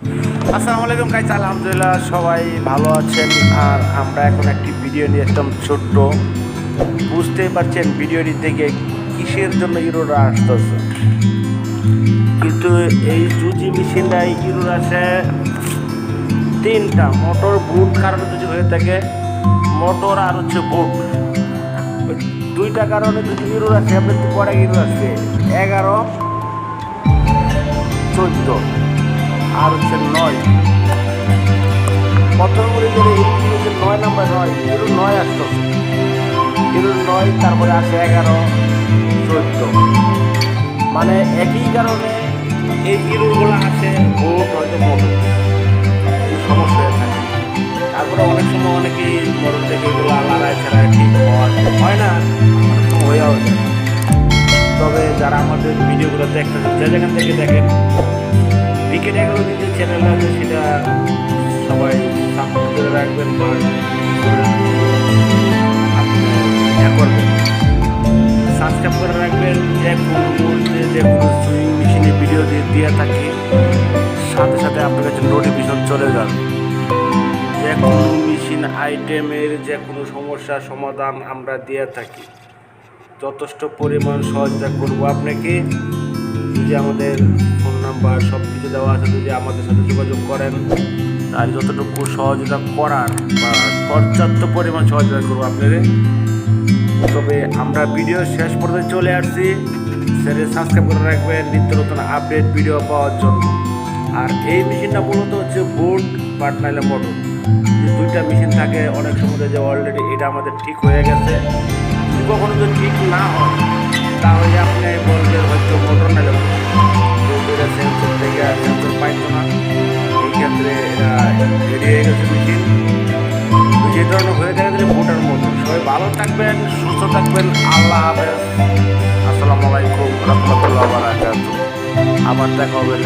আসসালামু আলাইকুম গাইস, আলহামদুলিল্লাহ সবাই ভালো আছেন। আর আমরা এখন একটি ভিডিও নিয়ে আসলাম ছোট্ট। বুঝতেই পারছেন ভিডিওটি থেকে কিসের জন্য ইউরোরা আসতেছে। কিন্তু এই জুজি মেশিনটাই ইউরোর আসে তিনটা, মোটর বুট কারণে যদি হয়ে থাকে, মোটর আর হচ্ছে বুট। দুইটা কারণে যদি ইউরোর আছে আপনি পরে ইউরো আসবে। এগারো, চোদ্দ। আর হচ্ছে নয়। প্রথম করে গেলে হচ্ছে নয় নাম্বার নয় হিরো নয় আসতো। হিরো নয়, তারপরে আসে এগারো, চোদ্দ। মানে একই কারণে এই হিরোগুলো আসে ভোট হয়তো এই সমস্যা থাকে। তারপরে অনেক সময় অনেকেই মোটর থেকে এগুলো ঠিক হয় হয় না হয়েও তবে যারা আমাদের ভিডিওগুলো দেখতেছেন, যে যেখান থেকে দেখেন ক্রিকেট দিন যে চ্যানেল আছে, সেটা সবাই সাপোর্ট করে রাখবেন বা ইয়া সাবস্ক্রাইব করে রাখবেন, যে কোনো যে কোনো সুইং মেশিনে ভিডিও দিয়ে দিয়ে থাকি, সাথে সাথে আপনার কাছে নোটিফিকেশন চলে যাবে। যে কোনো মেশিন আইটেমের যে কোনো সমস্যার সমাধান আমরা দিয়ে থাকি। যথেষ্ট পরিমাণ সহযোগিতা করব আপনাকে। যদি আমাদের ফোন নাম্বার সব কিছু দেওয়া আছে, যদি আমাদের সাথে যোগাযোগ করেন তাহলে যতটুকু সহযোগিতা করার বা পর্যাপ্ত পরিমাণ সহযোগিতা করব আপনাদের তবে আমরা ভিডিও শেষ পর্যন্ত চলে আসছি। সেটা সাবস্ক্রাইব করে রাখবেন, নিত্য নতুন আপডেট ভিডিও পাওয়ার জন্য। আর এই মেশিনটা মূলত হচ্ছে বুট বাট নাইলে মোটর যে দুইটা মেশিন থাকে, অনেক সময় যে অলরেডি এটা আমাদের ঠিক হয়ে গেছে। কখনো যদি ঠিক না হয় ভালো থাকবেন সুস্থ থাকবেন আল্লাহ হাফেজ। আসসালামু আলাইকুম রহমতুল্লাহ আবার দেখা হবে